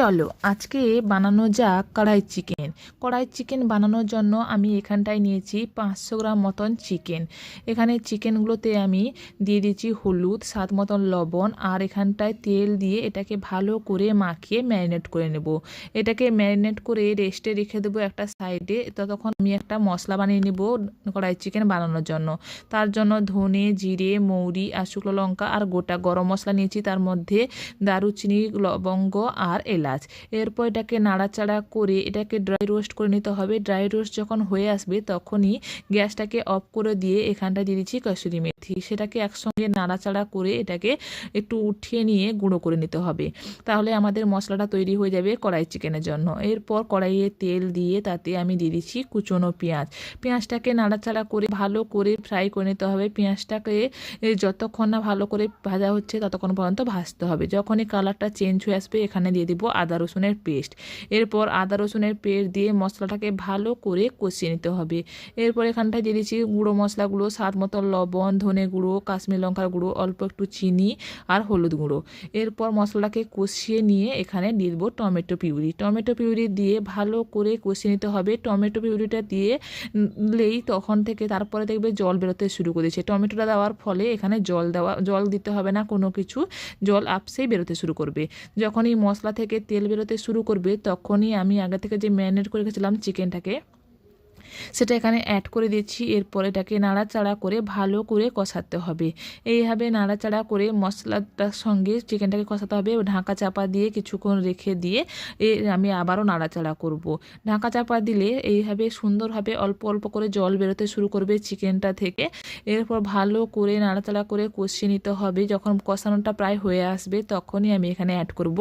চলো আজকে বানানো যাক কড়াই চিকেন কড়াই চিকেন বানানোর জন্য আমি এখানটায় নিয়েছি পাঁচশো গ্রাম মতন চিকেন। এখানে চিকেনগুলোতে আমি দিয়ে দিচ্ছি হলুদ, স্বাদ মতন লবণ আর এখানটায় তেল দিয়ে এটাকে ভালো করে মাখিয়ে ম্যারিনেট করে নেব। এটাকে ম্যারিনেট করে রেস্টে রেখে দেবো একটা সাইডে। ততক্ষণ আমি একটা মশলা বানিয়ে নেব কড়াই চিকেন বানানোর জন্য। তার জন্য ধনে, জিরে, মৌরি আর শুকনো লঙ্কা আর গোটা গরম মশলা নিয়েছি। তার মধ্যে দারুচিনি, লবঙ্গ আর এলাচ। এরপর এটাকে নাড়াচাড়া করে এটাকে ড্রাই রোস্ট করে নিতে হবে। ড্রাই রোস্ট যখন হয়ে আসবে, তখনই গ্যাসটাকে অফ করে দিয়ে এখানটা দিয়ে দিচ্ছি কসুরি মেথি। সেটাকে একসঙ্গে নাড়াচাড়া করে এটাকে একটু উঠিয়ে নিয়ে গুঁড়ো করে নিতে হবে। তাহলে আমাদের মশলাটা তৈরি হয়ে যাবে কড়াই চিকেনের জন্য। এরপর কড়াইয়ে তেল দিয়ে তাতে আমি দিয়ে দিচ্ছি কুচনো পেঁয়াজ। পেঁয়াজটাকে নাড়াচাড়া করে ভালো করে ফ্রাই করে নিতে হবে। পেঁয়াজটাকে যতক্ষণ না ভালো করে ভাজা হচ্ছে, ততক্ষণ পর্যন্ত ভাজতে হবে। যখনই কালারটা চেঞ্জ হয়ে আসবে, এখানে দিয়ে দিব আদা রসুনের পেস্ট এরপর আদা রসুনের পেস্ট দিয়ে মশলাটাকে ভালো করে কষিয়ে নিতে হবে। এরপর এখানটায় দিয়ে দিচ্ছি গুঁড়ো মশলাগুলো, স্বাদ মতো লবণ, ধনে গুঁড়ো, কাশ্মীর লঙ্কার গুঁড়ো, অল্প একটু চিনি আর হলুদ গুঁড়ো। এরপর মশলাটাকে কষিয়ে নিয়ে এখানে দিয়ে দেবো টমেটো পিউরি। টমেটো পিউরি দিয়ে ভালো করে কষিয়ে নিতে হবে। টমেটো পিউরিটা দিয়ে দিলেই তখন থেকে তারপরে দেখবে জল বেরোতে শুরু করেছে টমেটোটা দেওয়ার ফলে এখানে জল দেওয়া, জল দিতে হবে না, কোনো কিছু জল আপসেই বেরোতে শুরু করবে। যখনই মশলা থেকে তেল বেরোতে শুরু করবে, তখনই আমি আগে থেকে যে ম্যারিনেট করে রেখেছিলাম চিকেনটাকে সেটা এখানে অ্যাড করে দিচ্ছি। এরপর এটাকে নাড়াচাড়া করে ভালো করে কষাতে হবে। এইভাবে নাড়াচাড়া করে মশলাটার সঙ্গে চিকেনটাকে কষাতে হবে ঢাকা চাপা দিয়ে কিছুক্ষণ রেখে দিয়ে এ আমি আবারও নাড়াচাড়া করব। ঢাকা চাপা দিলে এইভাবে সুন্দরভাবে অল্প অল্প করে জল বেরোতে শুরু করবে চিকেনটা থেকে। এরপর ভালো করে নাড়াচাড়া করে কষিয়ে নিতে হবে। যখন কষানোটা প্রায় হয়ে আসবে তখনই আমি এখানে অ্যাড করব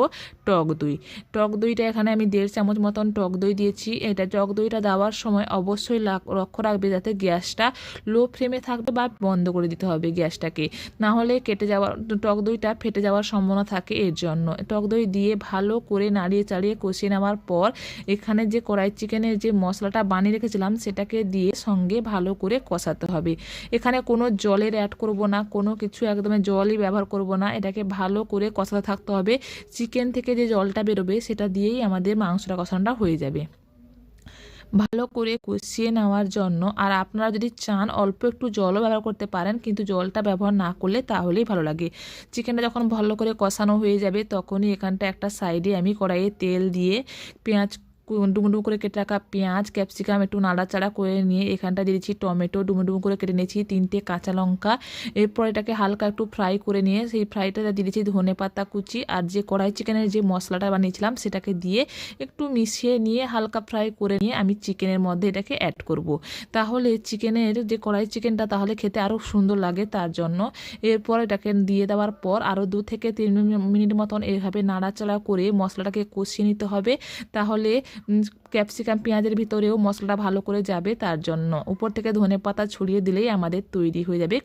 টক দই। টক দইটা এখানে আমি দেড় চামচ মতন টক দই দিয়েছি। এটা টক দইটা দেওয়ার সময় অবশ্যই লাগ- লক্ষ্য রাখবে যাতে গ্যাসটা লো ফ্লেমে থাকবে বা বন্ধ করে দিতে হবে গ্যাসটাকে। না হলে কেটে যাওয়ার, টক দইটা ফেটে যাওয়ার সম্ভাবনা থাকে এর জন্য। টক দই দিয়ে ভালো করে নাড়িয়ে চাড়িয়ে কষিয়ে নেওয়ার পর এখানে যে কড়াই চিকেনের যে মশলাটা বানিয়ে রেখেছিলাম সেটাকে দিয়ে সঙ্গে ভালো করে কষাতে হবে। এখানে কোনো জলের অ্যাড করব না, কোনো কিছু একদমই জলই ব্যবহার করব না। এটাকে ভালো করে কষাতে থাকতে হবে। চিকেন থেকে যে জলটা বেরোবে সেটা দিয়েই আমাদের মাংসটা কষানোটা হয়ে যাবে। ভালো করে কষিয়ে নেওয়ার জন্য। আর আপনারা যদি চান অল্প একটু জলও ব্যবহার করতে পারেন, কিন্তু জলটা ব্যবহার না করলে তাহলেই ভালো লাগে। চিকেনটা যখন ভালো করে কষানো হয়ে যাবে, তখনই এখানটা একটা সাইডে আমি কড়াইয়ে তেল দিয়ে পেঁয়াজ ডুমো ডুমো করে কেটে রাখা পেঁয়াজ, ক্যাপসিকাম একটু নাড়াচাড়া করে নিয়ে এখানটা দিয়ে দিচ্ছি টমেটো ডুমো ডুমো করে কেটে নিয়েছি তিনটে কাঁচা লঙ্কা। এরপর এটাকে হালকা একটু ফ্রাই করে নিয়ে সেই ফ্রাইটা দিয়ে দিয়েছি ধনে পাতা কুচি আর যে কড়াই চিকেনের যে মশলাটা বানিয়েছিলাম সেটাকে দিয়ে একটু মিশিয়ে নিয়ে হালকা ফ্রাই করে নিয়ে আমি চিকেনের মধ্যে এটাকে অ্যাড করব। তাহলে চিকেনের যে কড়াই চিকেনটা তাহলে খেতে আরও সুন্দর লাগে তার জন্য। এরপর এটাকে দিয়ে দেওয়ার পর আরও দু থেকে তিন মিনিট মতন এইভাবে নাড়াচাড়া করে মশলাটাকে কষিয়ে নিতে হবে। তাহলে ক্যাপসিকাম পেঁয়াজের ভিতরেও মশলাটা ভালো করে যাবে, তার জন্য। উপর থেকে ধনে পাতা ছড়িয়ে দিলেই আমাদের তৈরি হয়ে যাবে